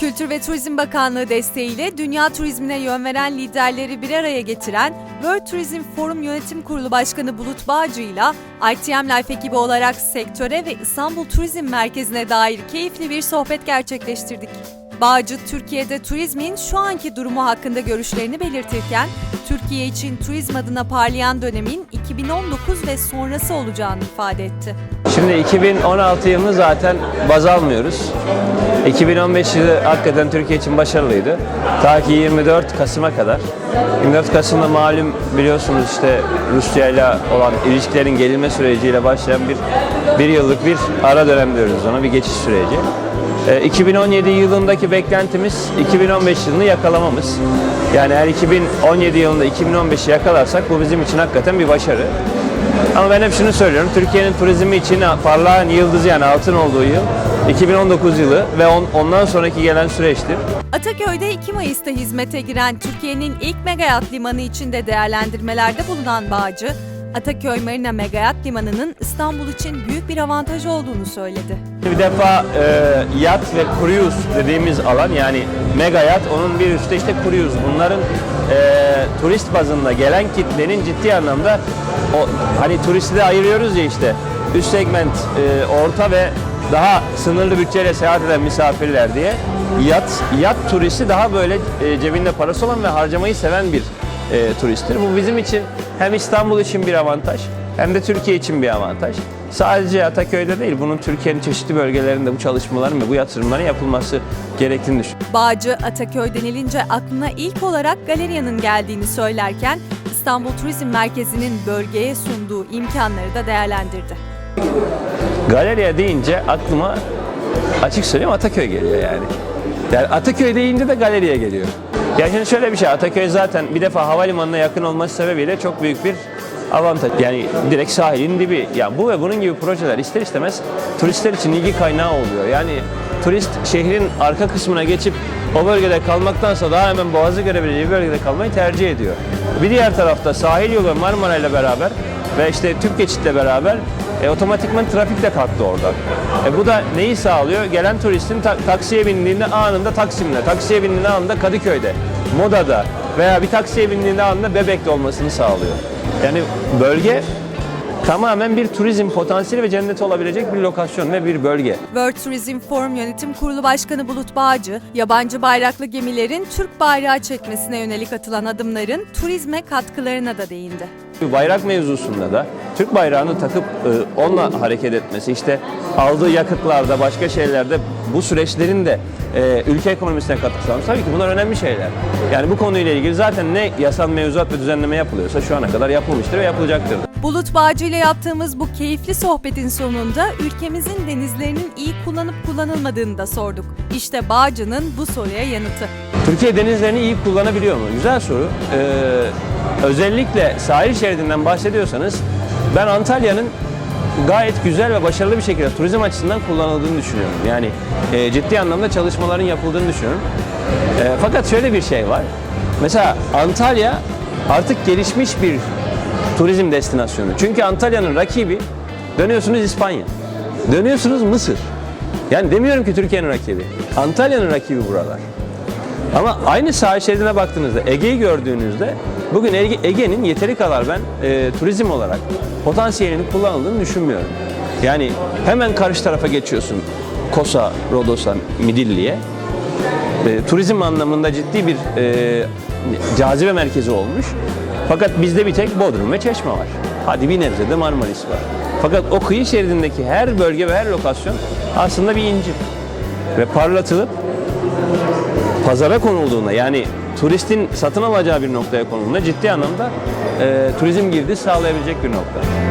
Kültür ve Turizm Bakanlığı desteğiyle dünya turizmine yön veren liderleri bir araya getiren World Tourism Forum Yönetim Kurulu Başkanı Bulut Bağcı ile ITM Life ekibi olarak sektöre ve İstanbul Turizm Merkezi'ne dair keyifli bir sohbet gerçekleştirdik. Bağcı, Türkiye'de turizmin şu anki durumu hakkında görüşlerini belirtirken, Türkiye için turizm adına parlayan dönemin 2019 ve sonrası olacağını ifade etti. Şimdi 2016 yılını zaten baz almıyoruz. 2015 yılı hakikaten Türkiye için başarılıydı. Ta ki 24 Kasım'a kadar. 24 Kasım'da malum biliyorsunuz işte Rusya ile olan ilişkilerin gelinme süreciyle başlayan bir bir yıllık bir ara dönem diyoruz ona bir geçiş süreci. Ee, 2017 yılındaki beklentimiz 2015 yılını yakalamamız. Yani eğer 2017 yılında 2015'i yakalarsak bu bizim için hakikaten bir başarı. Ama ben hep şunu söylüyorum. Türkiye'nin turizmi için parlayan yıldızı yani altın olduğu yıl 2019 yılı ve on- ondan sonraki gelen süreçtir. Ataköy'de 2 Mayıs'ta hizmete giren Türkiye'nin ilk megayat limanı içinde değerlendirmelerde bulunan Bağcı, Ataköy Marina Megayat Limanı'nın İstanbul için büyük bir avantaj olduğunu söyledi. Bir defa e, yat ve cruise dediğimiz alan yani mega yat onun bir üstte işte cruise. Bunların e, turist bazında gelen kitlenin ciddi anlamda o hani turisti de ayırıyoruz ya işte üst segment, e, orta ve daha sınırlı bütçeyle seyahat eden misafirler diye yat yat turisti daha böyle e, cebinde parası olan ve harcamayı seven bir e, turisttir. Bu bizim için hem İstanbul için bir avantaj hem de Türkiye için bir avantaj. Sadece Ataköy'de değil, bunun Türkiye'nin çeşitli bölgelerinde bu çalışmaların ve bu yatırımların yapılması gerektiğini düşünüyorum. Bağcı, Ataköy denilince aklına ilk olarak galeriyanın geldiğini söylerken İstanbul Turizm Merkezi'nin bölgeye sunduğu imkanları da değerlendirdi. Galeriya deyince aklıma açık söyleyeyim Ataköy geliyor yani. Yani Ataköy deyince de galeriye geliyor. Ya şimdi şöyle bir şey, Ataköy zaten bir defa havalimanına yakın olması sebebiyle çok büyük bir avantaj. Yani direkt sahilin dibi. Ya bu ve bunun gibi projeler ister istemez turistler için ilgi kaynağı oluyor. Yani turist şehrin arka kısmına geçip o bölgede kalmaktansa daha hemen Boğaz'ı görebileceği bölgede kalmayı tercih ediyor. Bir diğer tarafta sahil yolu Marmara ile beraber ve işte tüp geçitle beraber e, otomatikman trafik de kalktı orada. E, bu da neyi sağlıyor? Gelen turistin ta- taksiye bindiğinde anında Taksim'de, taksiye bindiğinde anında Kadıköy'de, Moda'da veya bir taksiye bindiğinde anında Bebek'te olmasını sağlıyor. Yani bölge tamamen bir turizm potansiyeli ve cenneti olabilecek bir lokasyon ve bir bölge. World Tourism Forum Yönetim Kurulu Başkanı Bulut Bağcı, yabancı bayraklı gemilerin Türk bayrağı çekmesine yönelik atılan adımların turizme katkılarına da değindi. Bayrak mevzusunda da Türk bayrağını takıp e, onunla hareket etmesi, işte aldığı yakıtlarda, başka şeylerde bu süreçlerin de e, ülke ekonomisine katkı sağlaması tabii ki bunlar önemli şeyler. Yani bu konuyla ilgili zaten ne yasal mevzuat ve düzenleme yapılıyorsa şu ana kadar yapılmıştır ve yapılacaktır. Bulut Bağcı ile yaptığımız bu keyifli sohbetin sonunda ülkemizin denizlerinin iyi kullanıp kullanılmadığını da sorduk. İşte Bağcı'nın bu soruya yanıtı. Türkiye denizlerini iyi kullanabiliyor mu? Güzel soru. Ee, özellikle sahil şeridinden bahsediyorsanız ben Antalya'nın gayet güzel ve başarılı bir şekilde turizm açısından kullanıldığını düşünüyorum. Yani e, ciddi anlamda çalışmaların yapıldığını düşünüyorum. E, fakat şöyle bir şey var. Mesela Antalya artık gelişmiş bir turizm destinasyonu. Çünkü Antalya'nın rakibi dönüyorsunuz İspanya. Dönüyorsunuz Mısır. Yani demiyorum ki Türkiye'nin rakibi. Antalya'nın rakibi buralar. Ama aynı sahil şeridine baktığınızda Ege'yi gördüğünüzde bugün Ege- Ege'nin yeteri kadar ben e, turizm olarak potansiyelinin kullanıldığını düşünmüyorum. Yani hemen karşı tarafa geçiyorsun Kosa, Rodos'a, Midilli'ye. E, turizm anlamında ciddi bir e, cazibe merkezi olmuş. Fakat bizde bir tek Bodrum ve Çeşme var. Hadi bir nebze de Marmaris var. Fakat o kıyı şeridindeki her bölge ve her lokasyon aslında bir inci. Ve parlatılıp pazara konulduğunda yani turistin satın alacağı bir noktaya konulduğunda ciddi anlamda e, turizm girdi sağlayabilecek bir nokta.